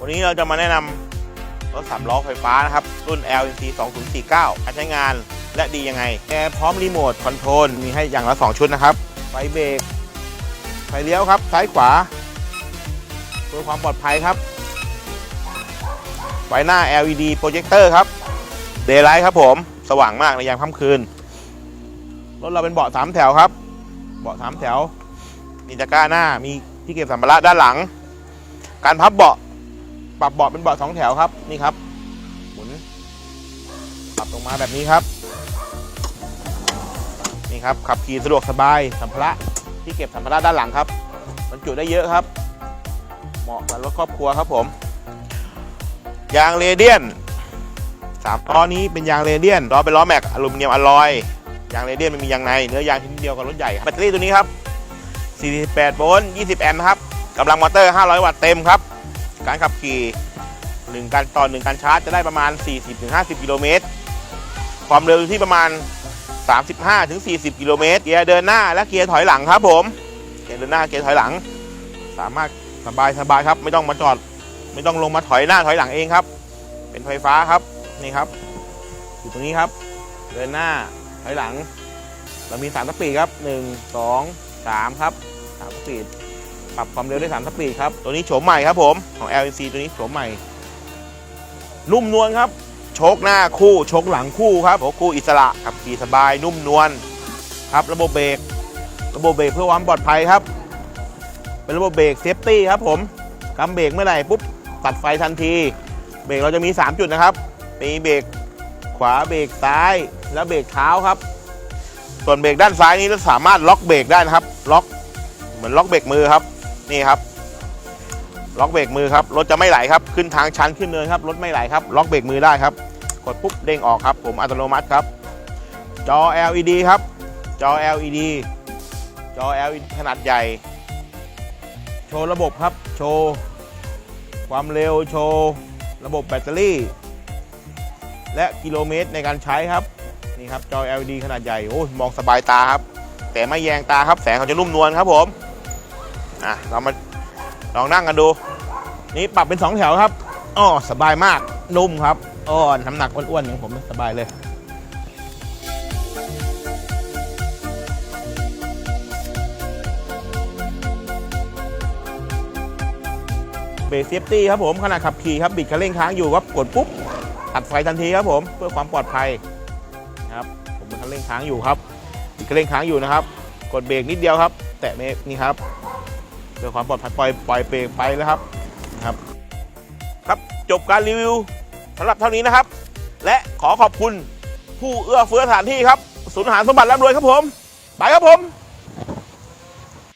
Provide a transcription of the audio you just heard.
วันนี้เราจะมาแนะนำรถสามล้อไฟฟ้านะครับ รุ่น LNC 2049การใช้งานและดียังไงแอร์พร้อมรีโมทคอนโทรลมีให้อย่างละ 2 ชุดนะครับ ไฟเบรก ไฟเลี้ยวครับ ซ้ายขวาเพื่อความปลอดภัยครับ ไฟหน้า LED โปรเจคเตอร์ครับ เดย์ไลท์ครับผม สว่างมากในยามค่ำคืน รถเราเป็นเบาะสามแถวครับ เบาะสามแถว มีตะกร้าหน้า มีที่เก็บสัมภาระด้านหลัง การพับเบาะ ปรับเบาะเป็นเบาะสองแถวครับนี่ครับหมุนปรับลงมาแบบนี้ครับนี่ครับขับขี่สะดวกสบายสัมภาระที่เก็บสัมภาระด้านหลังครับบรรจุได้เยอะครับ เหมาะกับรถครอบครัวครับผม ยางเรเดียนสามล้อนี้เป็นยางเรเดียนล้อเป็นล้อแม็กอลูมิเนียมอลลอยยางเรเดียนมันมียางในเนื้อยางชนิดเดียวกับรถใหญ่แบตเตอรี่ตัวนี้ครับ 48 โวลต์ 20 แอมป์ครับกำลังมอเตอร์ 500 วัตต์เต็มครับ การขับขี่1การต่อ1การชาร์จจะได้ประมาณ 40-50 กิโลเมตร ความเร็วอยู่ที่ประมาณ 35-40 กิโลเมตร เกียร์เดินหน้าและเกียร์ถอยหลังครับผม เกียร์เดินหน้าเกียร์ถอยหลัง สามารถสบายสบายครับ ไม่ต้องมาจอด ไม่ต้องลงมาถอยหน้าถอยหลังเองครับ เป็นไฟฟ้าครับ นี่ครับ อยู่ตรงนี้ครับ เดินหน้าถอยหลัง เรามี3สปีดครับ 1 2 3 ครับ3สปีด ปรับความเร็วได้3สปีดครับ ตัวนี้โฉมใหม่ครับผม ของ LNC ตัวนี้โฉมใหม่ นุ่มนวลครับ โชคหน้าคู่โชคหลังคู่ครับโชคคู่อิสระขับขี่สบายนุ่มนวลครับระบบเบรกระบบเบรกเพื่อความปลอดภัยครับ เป็นระบบเบรกเซฟตี้ครับผมกำเบรกเมื่อไหร่ปุ๊บตัดไฟทันที เบรกเราจะมี 3 จุดนะครับ มีเบรกขวาเบรกซ้ายและเบรกเท้าครับ ส่วนเบรกด้านซ้ายนี้เราสามารถล็อกเบรกได้นะครับ ล็อกเหมือนล็อกเบรกมือครับ นี่ครับ ล็อกเบรกมือครับ รถจะไม่ไหลครับ ขึ้นทางชันขึ้นเนินครับ รถไม่ไหลครับ ล็อกเบรกมือได้ครับ กดปุ๊บเด้งออกครับ ผมอัตโนมัติครับ จอ LED ครับ จอ LED จอ LED ขนาดใหญ่ โชว์ระบบครับ โชว์ ความเร็ว โชว์ ระบบแบตเตอรี่ และกิโลเมตรในการใช้ครับ นี่ครับ จอ LED ขนาดใหญ่ โอ้ยมองสบายตาครับ แต่ไม่แยงตาครับ แสงเขาจะนุ่มนวลครับผม อะเรามาลองนั่งกันดู นี่ปรับเป็น 2 แถวครับอ๋อสบายมากนุ่มครับอ้อน้ำหนักอ้วนๆอย่างผมสบายเลยเบรกเซฟตี้ครับผมขณะขับขี่ครับบิดคันเร่งค้างอยู่ครับกดปุ๊บตัดไฟทันทีครับผมเพื่อความปลอดภัยนะครับผมคันเร่งค้างอยู่ครับบิดคันเร่งค้างอยู่นะครับ กดเบรกนิดเดียวครับ แตะเบรกนี่ครับ พื่อความปลอดภัยปล่อยปล่อยเบรกไปแล้วครับนะครับ ครับจบการรีวิวสำหรับเท่านี้นะครับ และขอขอบคุณผู้เอื้อเฟื้อสถานที่ครับศูนย์อาหารสมบัติร่ำรวยครับผม ไปครับผม